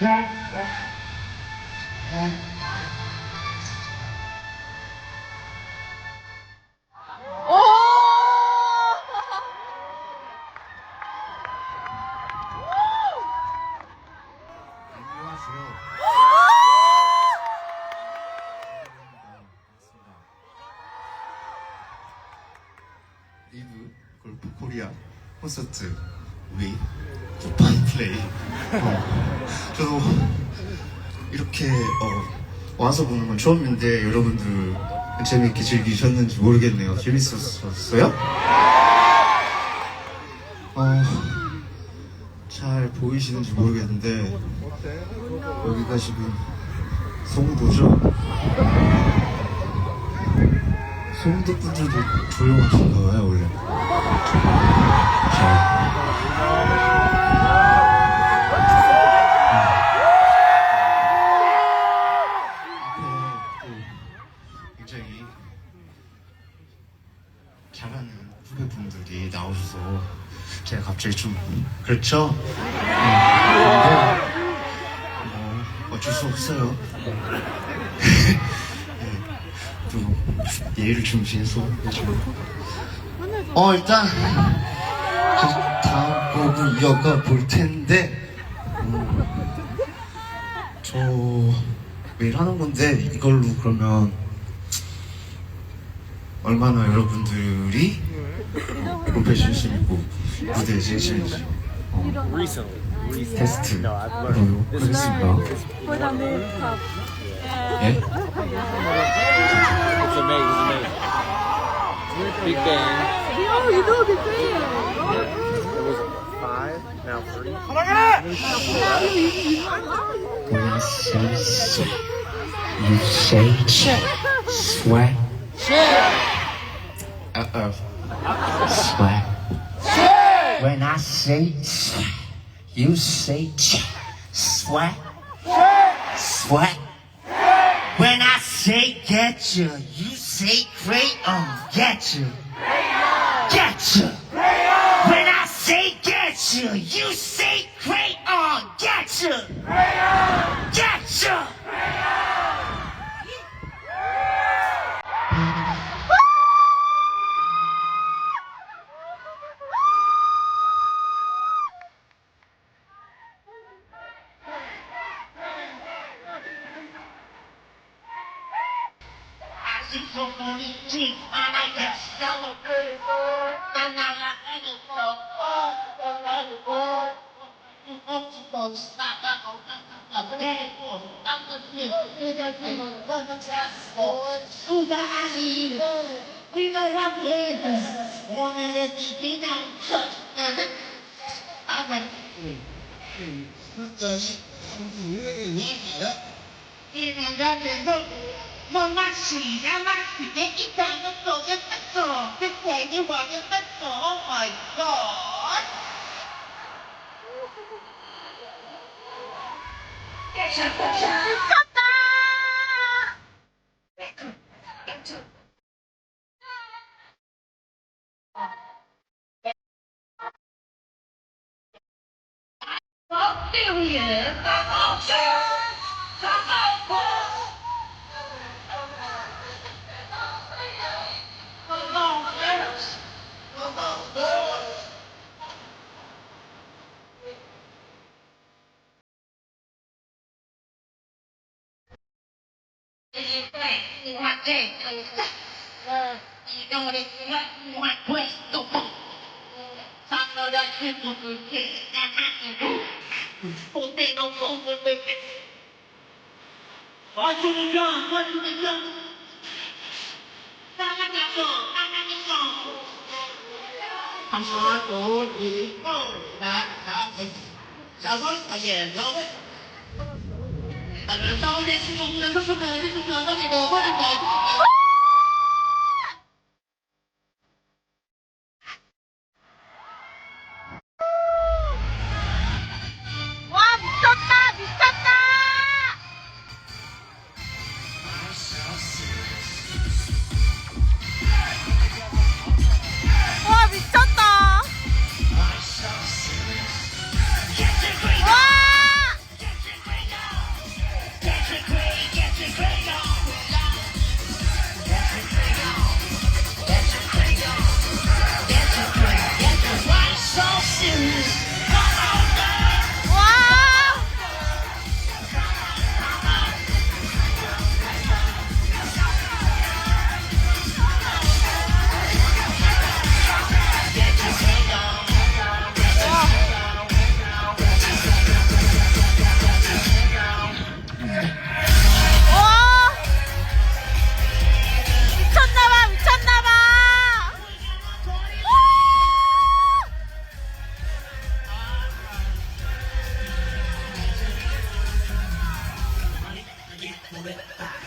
Yeah, yeah. 플레이. 어, 저도 이렇게 어, 와서 보는 건 처음인데 여러분들 재밌게 즐기셨는지 모르겠네요. 재밌었어요? 어, 잘 보이시는지 모르겠는데 여기가 지금 송도죠? 송도 분들도 조용하신가 봐요 원래. 자 갑자기 좀 그렇죠? 음, 근데 뭐 어쩔 수 없어요. 네, 또 예의를 중시해서 어 일단 그 다음 곡을 이어가 볼 텐데 음, 저 매일 하는 건데 이걸로 그러면 얼마나 여러분들이 롬페 진심 있고 무대에 진심인지 어, 테스트 해보도록 하겠습니다. For the makeup. 예? It's amazing. It's amazing. Big Bang. Oh, you know the thing. It was five, now three. When I say so, you say check. Swag, Uh-oh. swag. When I say swag, you say check. Swag, swag. When I say get you, you say crayon. Um, get you, get you. When I say get you, you say crayon. Um, get you, Oh my god! 껍데기에 까먹어요 까먹고 materna inom riksdagen questo sanno da tutto che amano pote non come me Ayuda, ayuda. Tanagaso, tanagaso. Amado, hijo, la cabeza. Sabor, ayer, ¿no? 나는떠올릴수없는소속을가지고나 가. Get back. Uh,